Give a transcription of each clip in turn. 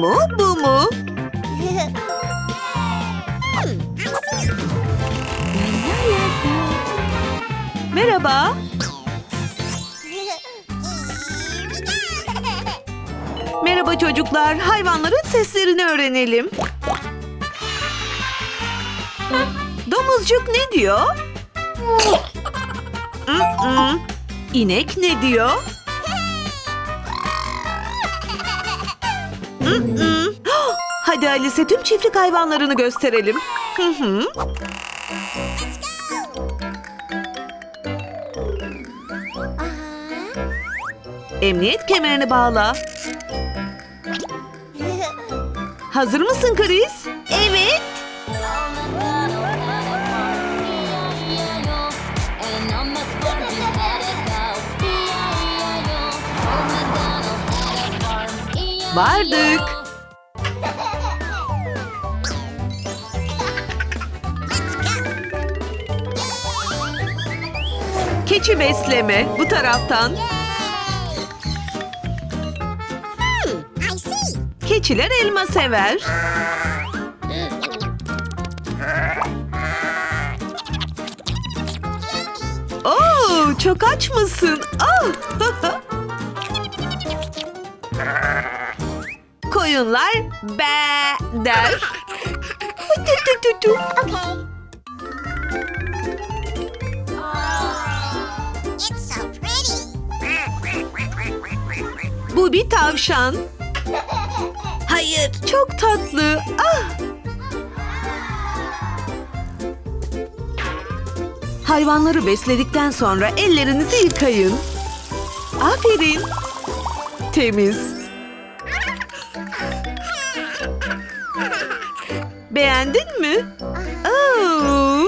mu, bu mu? Merhaba. Merhaba çocuklar. Hayvanların seslerini öğrenelim. Domuzcuk ne diyor? İnek ne diyor? Hadi Alice tüm çiftlik hayvanlarını gösterelim. Hı hı. Emniyet kemerini bağla. Hazır mısın Chris? Evet. Vardık. Keçi besleme bu taraftan. Keçiler elma sever. Oo, çok aç mısın? Ah! Koyunlar be der. Bu bir tavşan. Hayır, çok tatlı. Ah! Hayvanları besledikten sonra ellerinizi yıkayın. Aferin. Temiz. Beğendin mi? Oo.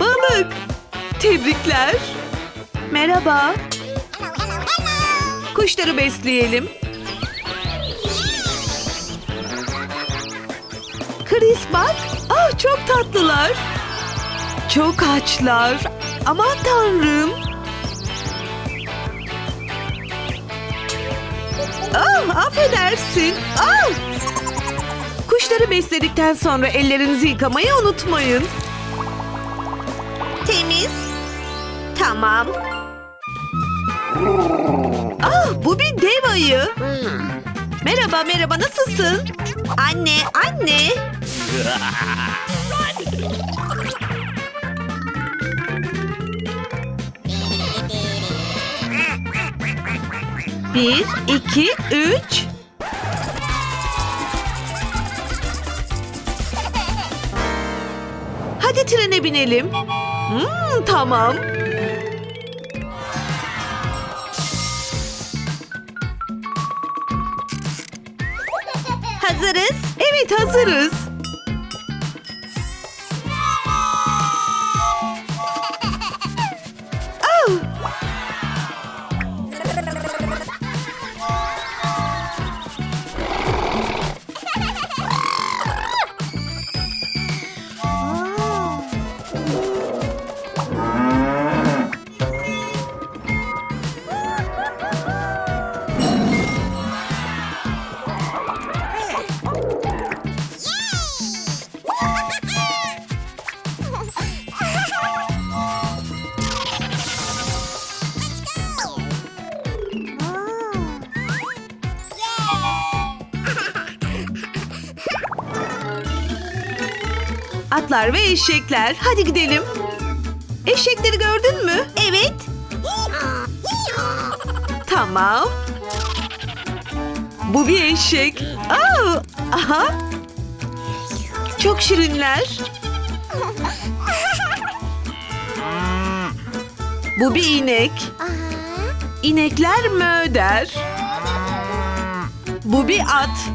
Balık. Tebrikler. Merhaba. Kuşları besleyelim. Chris bak. Ah çok tatlılar. Çok açlar. Aman tanrım. Ah affedersin. Ah. Kuşları besledikten sonra ellerinizi yıkamayı unutmayın. Temiz. Tamam. Ah bu bir dev ayı. Merhaba merhaba nasılsın? Anne anne. Bir, iki, üç. Hadi trene binelim. Hmm, tamam. Hazırız. Evet hazırız. Atlar ve eşekler. Hadi gidelim. Eşekleri gördün mü? Evet. Tamam. Bu bir eşek. Aa, aha. Çok şirinler. Bu bir inek. İnekler mö der. Bu bir at.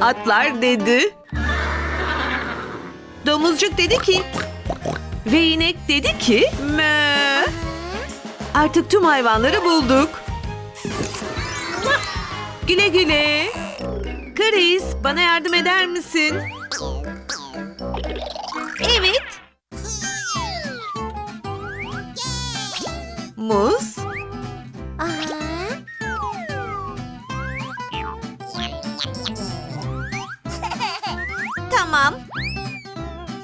Atlar dedi. Domuzcuk dedi ki Ve inek dedi ki mö. Artık tüm hayvanları bulduk. Güle güle. Chris bana yardım eder misin? Evet. Muz.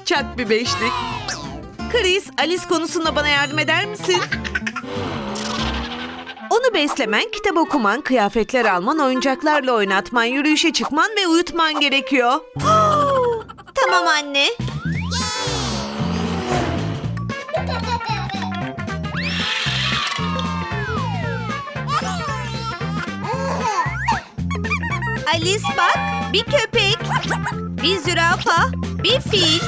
Çak bir beşlik. Chris, Alice konusunda bana yardım eder misin? Onu beslemen, kitap okuman, kıyafetler alman, oyuncaklarla oynatman, yürüyüşe çıkman ve uyutman gerekiyor. tamam anne. Alice bak, bir köpek, bir zürafa, bir fil,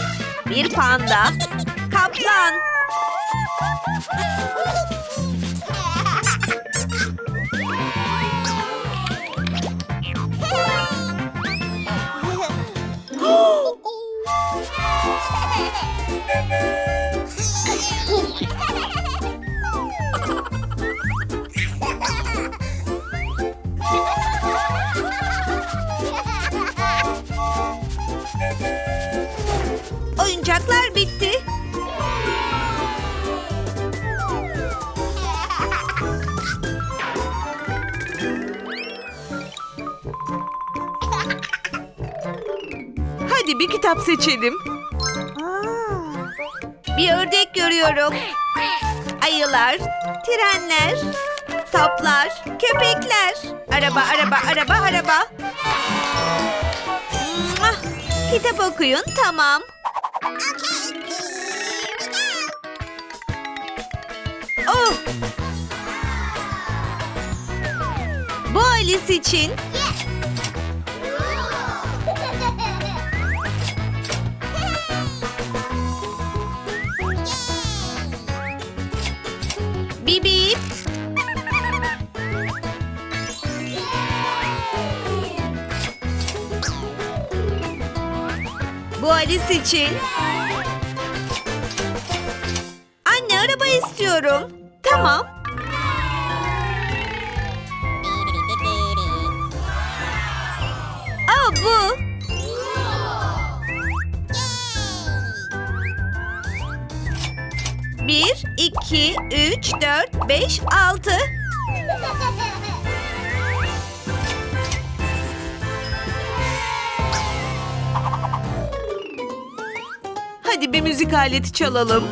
bir panda, kaplan. Hadi bir kitap seçelim. Bir ördek görüyorum. Ayılar, trenler, toplar, köpekler. Araba, araba, araba, araba. Kitap okuyun, tamam. Oh! Bu Alice için. Bip. Bu Alice için. Anne araba istiyorum. Üç, dört, beş, altı. Hadi bir müzik aleti çalalım.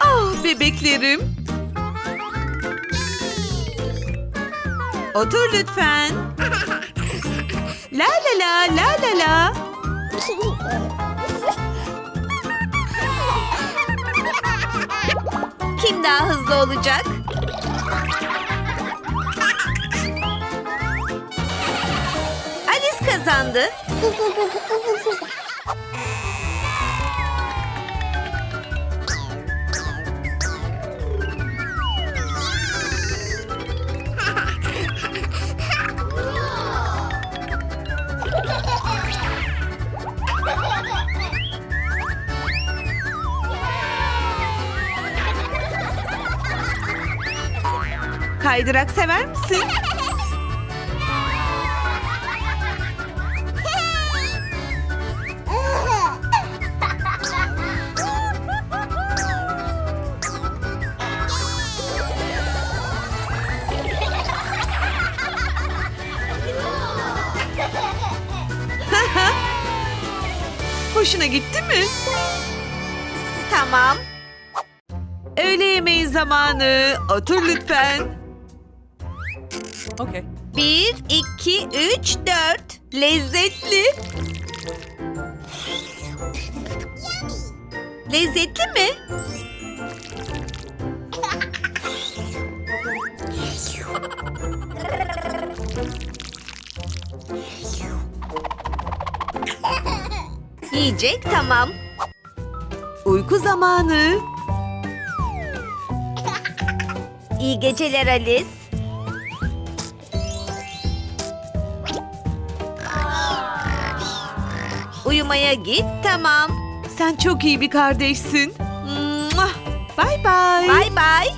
Ah bebeklerim. Otur lütfen. La la la la la la. Kim daha hızlı olacak? Alice kazandı. Kaydırak sever misin? Hoşuna gitti mi? Tamam. Öğle yemeği zamanı. Otur lütfen. Okay. Bir, iki, üç, dört. Lezzetli. Lezzetli mi? Yiyecek tamam. Uyku zamanı. İyi geceler Alice. Uyumaya git tamam. Sen çok iyi bir kardeşsin. Bye bye. Bay bay.